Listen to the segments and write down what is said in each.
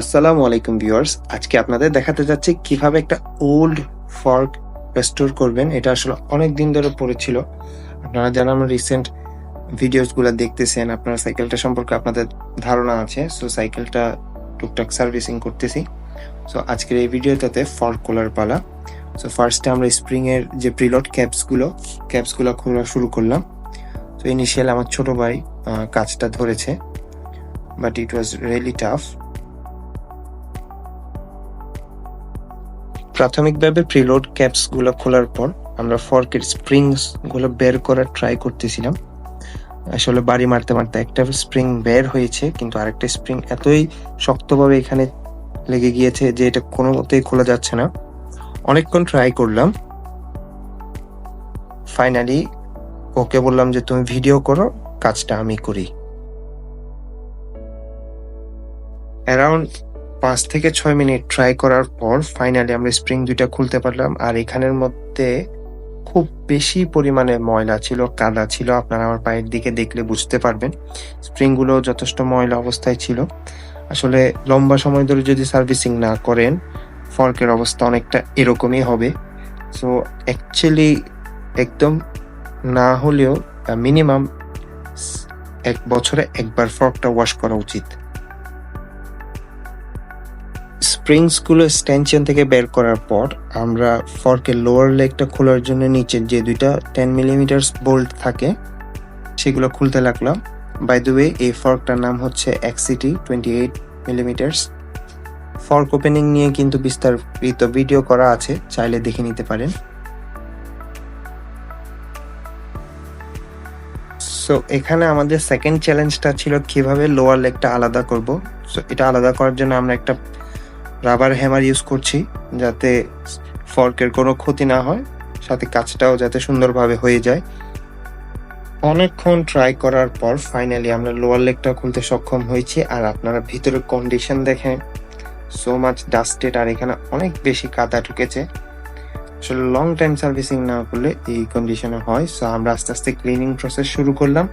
আসসালামু আলাইকুম ভিউয়ার্স। আজকে আপনাদের দেখাতে যাচ্ছি কীভাবে একটা ওল্ড ফর্ক রেস্টোর করবেন। এটা আসলে অনেক দিন ধরে পড়েছিল আপনারা যারা আমার রিসেন্ট ভিডিওসগুলো দেখতেছেন, আপনার সাইকেলটা সম্পর্কে আপনাদের ধারণা আছে। সো সাইকেলটা টুকটাক সার্ভিসিং করতেছি। সো আজকের এই ভিডিওটাতে ফর্ক খোলার পালা। সো ফার্স্টে আমরা স্প্রিং এর যে প্রিলোড ক্যাপসগুলো ক্যাপসগুলো খোলা শুরু করলাম। তো ইনিশিয়াল আমার ছোট ভাই কাজটা ধরেছে। But it was really tough প্রাথমিকভাবে প্রিলোড ক্যাপসগুলো খোলার পর আমরা ফর্কের স্প্রিংসগুলো বের করার ট্রাই করতেছিলাম। আসলে বাড়ি মারতে মারতে একটা স্প্রিং বের হয়েছে, কিন্তু আরেকটা স্প্রিং এতই শক্তভাবে এখানে লেগে গিয়েছে যে এটা কোনো মতেই খোলা যাচ্ছে না। অনেকক্ষণ ট্রাই করলাম। ফাইনালি ওকে বললাম যে, তুমি ভিডিও করো, কাজটা আমি করি। অ্যারাউন্ড পাঁচ থেকে ছয় মিনিট ট্রাই করার পর ফাইনালি আমরা স্প্রিং দুইটা খুলতে পারলাম। আর এখানের মধ্যে খুব বেশি পরিমাণে ময়লা ছিল, কাদা ছিল, আপনারা আমার পায়ের দিকে দেখলে বুঝতে পারবেন। স্প্রিংগুলো যথেষ্ট ময়লা অবস্থায় ছিল। আসলে লম্বা সময় ধরে যদি সার্ভিসিং না করেন ফর্কের অবস্থা অনেকটা এরকমই হবে। সো অ্যাকচুয়ালি একদম না হলেও মিনিমাম এক বছরে একবার ফর্কটা ওয়াশ করা উচিত। স্প্রিংসগুলো স্ট্যানশন থেকে বের করার পর আমরা ফর্কের লোয়ার লেগটা খোলার জন্য নিচের যে দুইটা টেন মিলিমিটার বোল্ট থাকে, সেগুলো খুলতে লাগলাম। বাই দ্য ওয়ে এই ফর্কটার নাম হচ্ছে XCT twenty eight millimeters fork opening নিয়ে কিন্তু বিস্তারিত ভিডিও করা আছে, চাইলে দেখে নিতে পারেন। সো এখানে আমাদের সেকেন্ড চ্যালেঞ্জটা ছিল কীভাবে লোয়ার লেগটা আলাদা করব। সো এটা আলাদা করার জন্য আমরা একটা রাবার হ্যামার ইউজ করছি যাতে ফর্কের কোনো ক্ষতি না হয়, সাথে কাজটাও যাতে সুন্দরভাবে হয়ে যায়। অনেকক্ষণ ট্রাই করার পর ফাইনালি আমরা লোয়ার লেগটা খুলতে সক্ষম হয়েছি আর আপনারা ভিতরের কন্ডিশন দেখেন সো মাচ ডাস্টেড আর এখানে অনেক বেশি কাদা ঢুকেছে। আসলে লং টাইম সার্ভিসিং না করলে এই কন্ডিশনে হয় সো আমরা আস্তে আস্তে ক্লিনিং প্রসেস শুরু করলাম।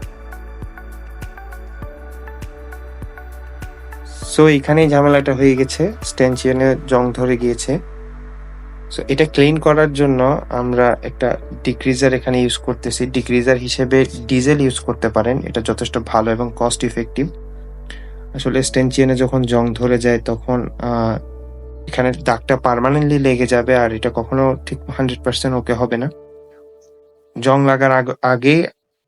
সো এখানেই ঝামেলাটা হয়ে গেছে। স্টেনশিয়নে জং ধরে গিয়েছে। সো এটা ক্লিন করার জন্য আমরা একটা ডিক্রিজার এখানে ইউজ করতেছি। ডিক্রিজার হিসেবে ডিজেল ইউজ করতে পারেন। এটা যথেষ্ট ভালো এবং কস্ট ইফেক্টিভ আসলে স্টেনচিয়ানে যখন জং ধরে যায় তখন এখানে দাগটা পার্মানেন্টলি লেগে যাবে আর এটা কখনো ঠিক হান্ড্রেড পার্সেন্ট ওকে হবে না। জং লাগার আগে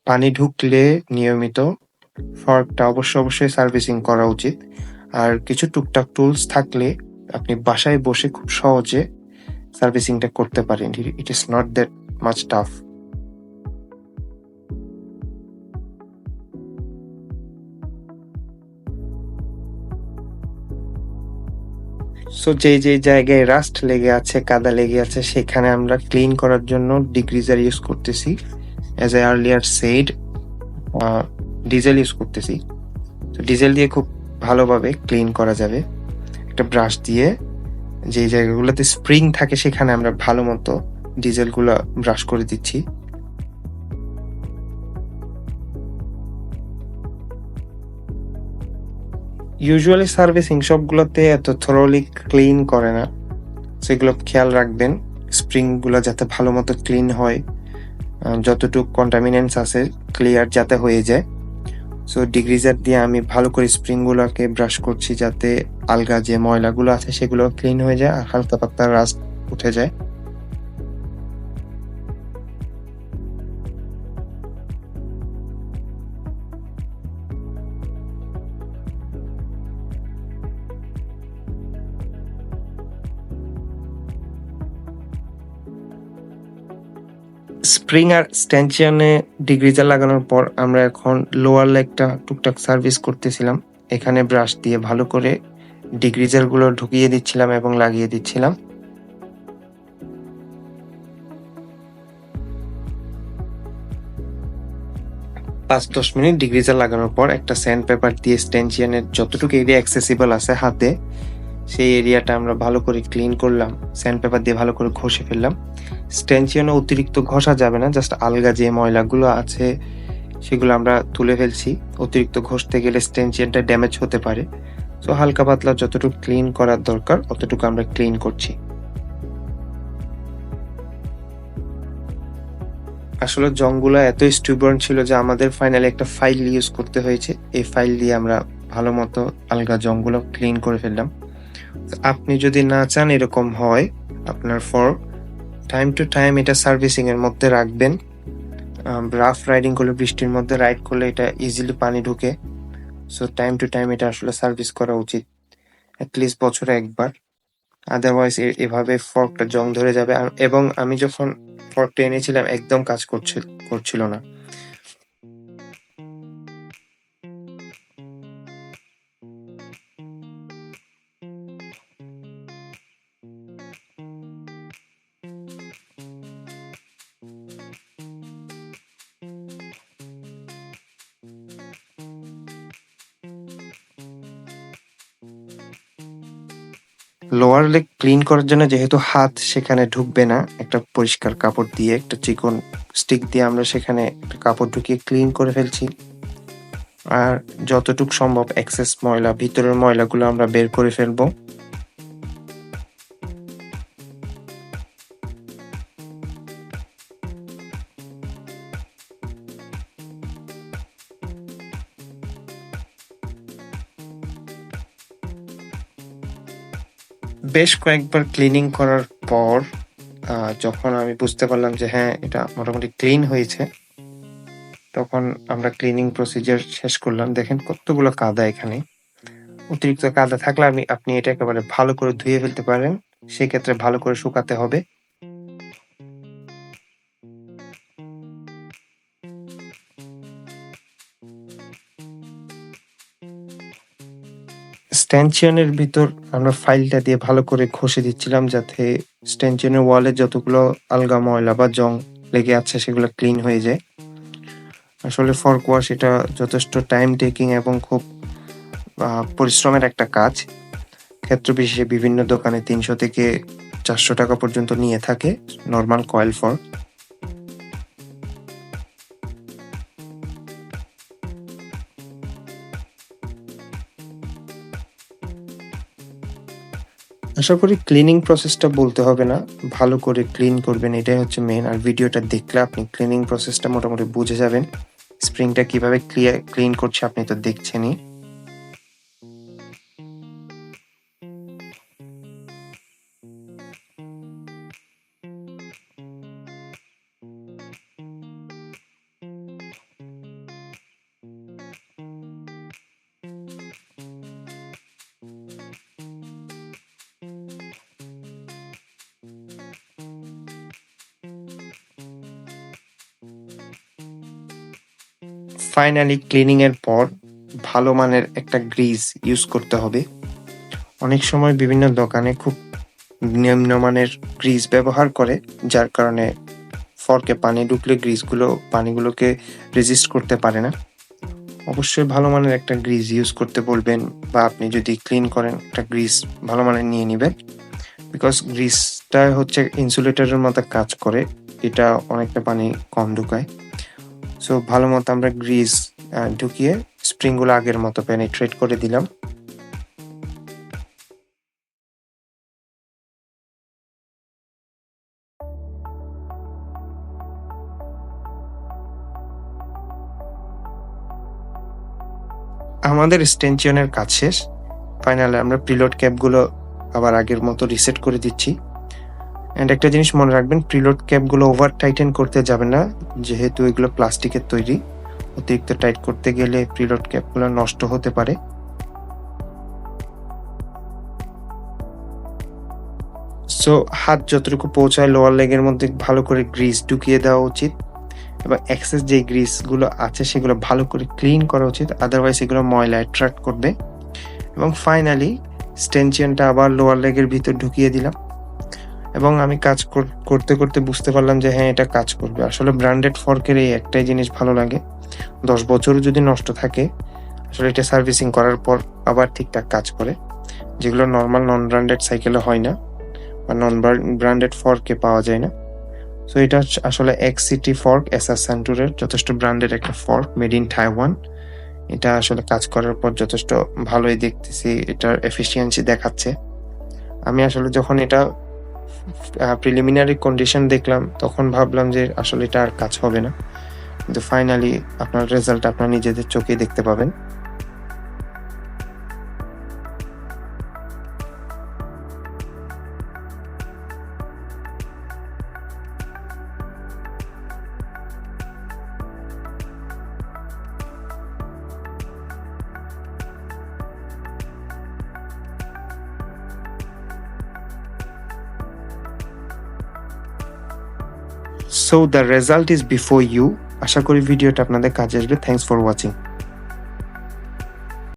পানি ঢুকলে নিয়মিত ফর্কটা অবশ্য অবশ্যই সার্ভিসিং করা উচিত। আর কিছু টুকটাক টুলস থাকলে আপনি বাসায় বসে খুব সহজে সার্ভিসিংটা করতে পারেন। It is not that much tough so যে যে জায়গায় রাস্ট লেগে আছে, কাদা লেগে আছে, সেখানে আমরা ক্লিন করার জন্য ডিগ্রিজার ইউজ করতেছি। As a earlier said diesel use করতেছি। তো ডিজেল দিয়ে খুব ভালোভাবে ক্লিন করা যাবে। একটা ব্রাশ দিয়ে যে জায়গাগুলোতে স্প্রিং থাকে সেখানে আমরা ভালো মতো ডিজেলগুলো ব্রাশ করে দিচ্ছি। ইউজুয়ালি সার্ভিসিং সবগুলোতে এত থরোলি ক্লিন করে না। সেগুলো খেয়াল রাখবেন স্প্রিংগুলো যাতে ভালো মতো ক্লিন হয়। যতটুকু কন্টামিনেন্টস আছে ক্লিয়ার যাতে হয়ে যায়। সো ডিগ্রিজার দিয়ে আমি ভালো করে স্প্রিং গুলোকে ব্রাশ করছি যাতে আলগা যে ময়লাগুলো আছে সেগুলো ক্লিন হয়ে যায় আর হালকা পাতলা রাস্ট উঠে যায়। স্প্রিং আর স্ট্যানচিয়ানে ডিগ্রিজার লাগানোর পর আমরা এখন লোয়ার লেগটা টুকটাক সার্ভিস করতেছিলাম। এখানে ব্রাশ দিয়ে ভালো করে ডিগ্রিজারগুলো ঢুকিয়ে দিচ্ছিলাম এবং লাগিয়ে দিচ্ছিলাম। পাঁচ দশ মিনিট ডিগ্রিজার লাগানোর পর একটা স্যান্ড পেপার দিয়ে স্ট্যানচিয়ানের যতটুকু এরিয়া অ্যাক্সেসিবল আছে হাতে সেই এরিয়াটা আমরা ভালো করে ক্লিন করলাম স্যান্ড পেপার দিয়ে ভালো করে ঘষে ফেললাম। স্ট্যানচিয়ানে অতিরিক্ত ঘষা যাবে না জাস্ট আলগা যে ময়লাগুলো আছে সেগুলো আমরা তুলে ফেলছি। অতিরিক্ত ঘষতে গেলে স্টেনচিয়ানটা ড্যামেজ হতে পারে। সো হালকা পাতলা যতটুকু ক্লিন করার দরকার, অতটুকু আমরা ক্লিন করছি। আসলে জংগুলো এত স্টুবর্ন ছিল যে আমাদের ফাইনালি একটা ফাইল ইউজ করতে হয়েছে। এই ফাইল দিয়ে আমরা ভালো মতো আলগা জংগুলো ক্লিন করে ফেললাম। আপনি যদি না চান এরকম হয়, আপনার ফর টাইম টু টাইম এটা সার্ভিসিং এর মধ্যে রাখবেন। রাফ রাইডিং করলে, বৃষ্টির মধ্যে রাইড করলে এটা ইজিলি পানি ঢুকে। সো টাইম টু টাইম এটা আসলে সার্ভিস করা উচিত অ্যাটলিস্ট বছরে একবার। আদারওয়াইজ এভাবে ফর্কটা জং ধরে যাবে। এবং আমি যখন ফর্কটা এনেছিলাম, একদম কাজ করছিল করছিল না। লোয়ার লেগ ক্লিন করার জন্য যেহেতু হাত সেখানে ঢুকবে না, একটা পরিষ্কার কাপড় দিয়ে, একটা চিকন স্টিক দিয়ে আমরা সেখানে কাপড় ঢুকিয়ে ক্লিন করে ফেলছি। আর যতটুকু সম্ভব এক্সেস ময়লা, ভিতরের ময়লাগুলো আমরা বের করে ফেলব। বেশ কয়েকবার ক্লিনিং করার পর যখন আমি বুঝতে পারলাম যে হ্যাঁ এটা মোটামুটি ক্লিন হয়েছে, তখন আমরা ক্লিনিং প্রসিজার শেষ করলাম। দেখেন কতগুলো কাদা এখানে। অতিরিক্ত কাদা থাকলে আমি, আপনি এটা একেবারে ভালো করে ধুয়ে ফেলতে পারেন। সেক্ষেত্রে ভালো করে শুকাতে হবে। স্ট্যানচিয়নের ভিতর আমরা ফাইলটা দিয়ে ভালো করে ঘষে দিচ্ছিলাম যাতে স্ট্যানচিয়নের ওয়ালে যতগুলো আলগা ময়লা বা জং লেগে আছে সেগুলো ক্লিন হয়ে যায়। আসলে ফর্ক ওয়াশ এটা যথেষ্ট টাইম টেকিং এবং খুব পরিশ্রমের একটা কাজ। ক্ষেত্র বিশেষে বিভিন্ন দোকানে তিনশো থেকে চারশো টাকা পর্যন্ত নিয়ে থাকে নর্মাল কয়েল ফর্ক। আশা করি ক্লিনিং প্রসেসটা বলতে হবে না। ভালো করে ক্লিন করবেন, এটাই হচ্ছে মেন আর ভিডিওটা দেখলে আপনি ক্লিনিং প্রসেসটা মোটামুটি বুঝে যাবেন। স্প্রিংটা কীভাবে ক্লিয়ার ক্লিন করছে আপনি তো দেখছেনই। ফাইনালি ক্লিনিং এর পর ভালো মানের একটা গ্রিজ ইউজ করতে হবে। অনেক সময় বিভিন্ন দোকানে খুব নিম্নমানের গ্রিজ ব্যবহার করে, যার কারণে ফর্কে পানি ঢুকলে গ্রিজগুলো পানিগুলোকে রেজিস্ট করতে পারে না। অবশ্যই ভালো মানের একটা গ্রিজ ইউজ করতে বলবেন বা আপনি যদি ক্লিন করেন, একটা গ্রিজ ভালো মানের নিয়ে নেবেন। বিকজ গ্রিজটা হচ্ছে ইনসুলেটরের মতো কাজ করে, এটা অনেকটা পানি কম ঢুকায়। সো ভালো মতো আমরা গ্রিজ ঢুকিয়ে স্প্রিংগুলো আগের মতো পেনিট্রেট করে দিলাম। আমাদের স্টেনশনের কাজ শেষ। ফাইনালে আমরা প্রিলোড ক্যাপগুলো আবার আগের মতো রিসেট করে দিচ্ছি। অ্যান্ড একটা জিনিস মনে রাখবেন প্রিলোড ক্যাপগুলো ওভার টাইটেন করতে যাবে না, যেহেতু এগুলো প্লাস্টিকের তৈরি। অতিরিক্ত টাইট করতে গেলে প্রিলোড ক্যাপগুলো নষ্ট হতে পারে। সো হাত যতটুকু পৌঁছায় লোয়ার লেগের মধ্যে ভালো করে গ্রিস ঢুকিয়ে দেওয়া উচিত। এবং এক্সেস যে গ্রিসগুলো আছে, সেগুলো ভালো করে ক্লিন করা উচিত আদারওয়াইজ এগুলো ময়লা অ্যাট্রাক্ট করবে। এবং ফাইনালি স্টেনচিয়নটা আবার লোয়ার লেগের ভিতর ঢুকিয়ে দিলাম। এবং আমি কাজ কর- করতে করতে বুঝতে পারলাম যে হ্যাঁ এটা কাজ করবে। আসলে ব্র্যান্ডেড ফর্কের এই একটাই জিনিস ভালো লাগে। দশ বছর যদি নষ্ট থাকে, আসলে এটা সার্ভিসিং করার পর আবার ঠিকঠাক কাজ করে। যেগুলো নর্মাল নন ব্র্যান্ডেড সাইকেলে হয় না বা নন ব্র্যান্ডেড ফর্কে পাওয়া যায় না। সো এটা আসলে এক্স সিটি ফর্ক এসআর সেন্টুরের যথেষ্ট ব্র্যান্ডেড একটা ফর্ক মেড ইন থাইওয়ান এটা আসলে কাজ করার পর যথেষ্ট ভালোই দেখতেছি, এটার এফিসিয়েন্সি দেখাচ্ছে। আমি আসলে যখন এটা প্রিলিমিনারি কন্ডিশন দেখলাম, তখন ভাবলাম যে আসলে এটা আর কাজ হবে না। কিন্তু ফাইনালি আপনার রেজাল্ট আপনার নিজেদের চোখেই দেখতে পাবেন। So the result is before you আশা করি ভিডিওটা আপনাদের কাজে আসবে। Thanks for watching